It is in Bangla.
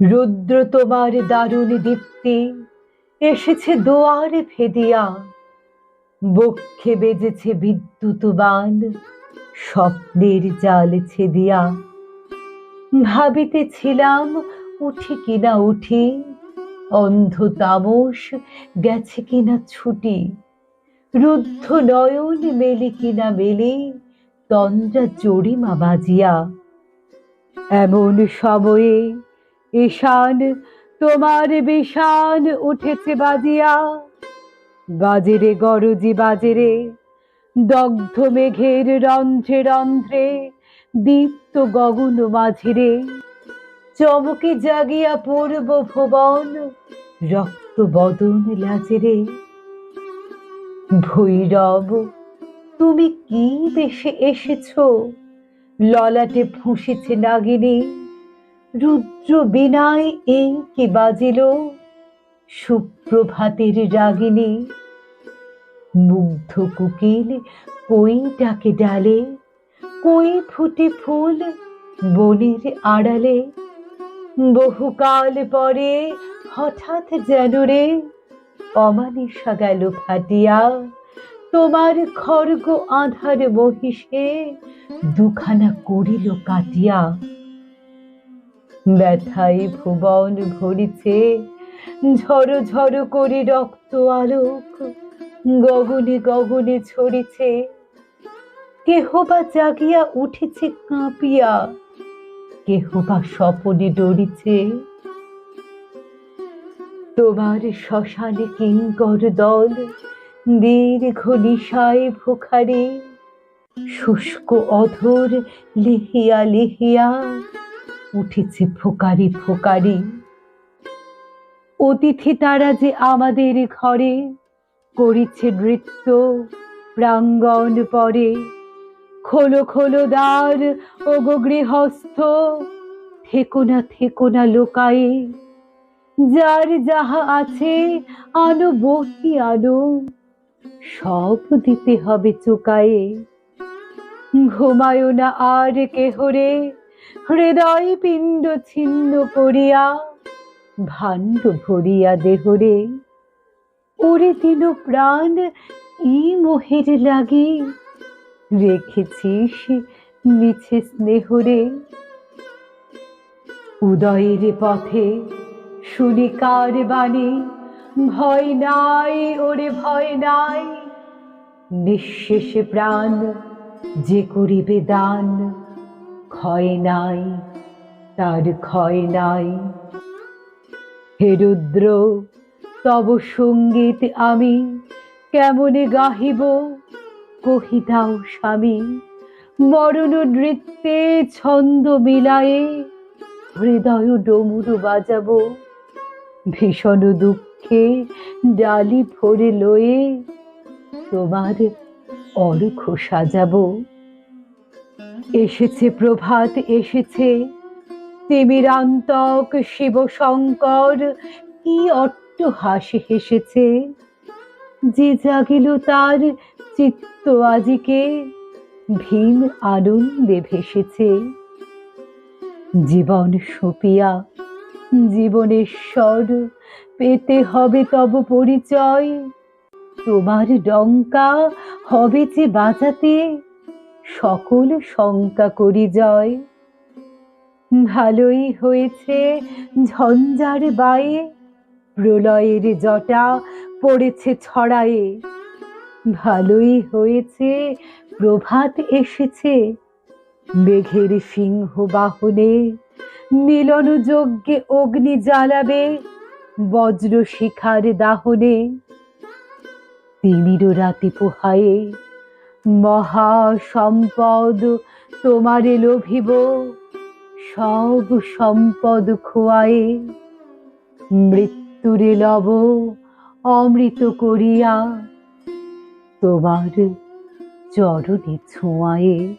রুদ্র তোমার দারুণ দীপ্তি এসেছে দোয়ারে ভেদিয়া বক্ষে বেজেছে বিদ্যুৎ বান, স্বপ্নের জাল ছেদিয়া। ভাবিতেছিলাম, উঠি কিনা উঠি অন্ধ তামস গেছে কিনা ছুটি। রুদ্ধ নয়ন মেলে কিনা মেলে, তন্দ্রা জরিমা বাজিয়া। এমন সময়ে ঈশান, তোমার বিষান উঠেছে বাজিয়া। বাজেরে গরজি বাজেরে দগ্ধ মেঘের রন্ধ্রে রন্ধ্রে, দীপ্ত গগন মাঝিরে চমকে জাগিয়া পূর্ব ভুবন, রক্ত বদন লাজেরে ভৈরব, তুমি কি বেশে এসেছ? ললাটে ফুঁসেছে নাগিনী। রুদ্র বিনায় এই কি বাজিল? সুপ্রভাতের রাগিনী মুগ্ধ কুকিল কই ডাকে ডালে? কই ফুটে ফুল বনের আড়ালে? বহুকাল পরে হঠাৎ যেন রে অমানিসা গেল ফাটিয়া তোমার খর্গ আধার মহিষে দুখানা করিল কাটিয়া। ব্যথায় ভুবন ভরিছে। ঝড়ো ঝড়ো করে রক্ত আলোক গগনে গগনে ছড়িছে। কেহ বা জাগিয়া উঠেছে কাঁপিয়া কেহ বা স্বপনে ডরিছে। তোমার শ্মশানে কিঙ্কর দল দীর্ঘ নিশায় ভোখারে, শুষ্ক অধর লিহিয়া লিহিয়া উঠেছে ফোকারি ফোকারি। অতিথি তারা যে আমাদের ঘরে করিছে নৃত্য, প্রাঙ্গণ পরে। খোলো খোলো দ্বার ও গো গৃহস্থ, থেকো না থেকো না লোকায়ে। যার যাহা আছে, আনো বহি আনো। সব দিতে হবে চুকায়ে। ঘুমায় না আর কেহরে। হৃদয় পিণ্ড ছিন্ন করিয়া, ভাণ্ড ভরিয়া দেহরে ওরে দিল প্রাণ ই মোহের লাগে। রেখেছিস মিছে স্নেহরে। উদয়ের পথে শুনি কার বাণী, ভয় নাই, ওরে ভয় নাই। নিঃশেষে প্রাণ যে করিবে দান। ক্ষয় নাই, তার ক্ষয় নাই। হে রুদ্র, তব সংগীত আমি কেমনে গাহিব? কহি দাও স্বামী, মরণ নৃত্যে ছন্দ মিলায়ে হৃদয় ডমরু বাজাবো। ভীষণ দুঃখে ডালি ভরে লয়ে তোমার অর্ঘ সাজাবো। এসেছে প্রভাত, এসেছে। তিমিরান্তক শিব শঙ্কর কি অট্ট হাসি হেসেছে। যে জাগিল তার চিত্ত আজিকে, ভীম আনন্দে ভেসেছে। জীবন সপিয়া, জীবনেশ্বর, পেতে হবে তব পরিচয়। তোমার ডঙ্কা হবে যে বাজাতে সকল শঙ্কা করি জয়। ভালোই হয়েছে ঝঞ্ঝার বায়ে, প্রলয়ের জটা পড়েছে ছড়ায়ে। ভালোই হয়েছে প্রভাত এসেছে, মেঘের সিংহ বাহনে মিলন যজ্ঞে অগ্নি জ্বালাবে বজ্র শিখার দাহনে। তিমির রাতে পোহায়ে মহা সম্পদ তোমারে লোভিব সব সম্পদ খোয়ায়ে। মৃত্যুরে লব অমৃত করিয়া তোমার চরণে ছোঁয়ায়ে।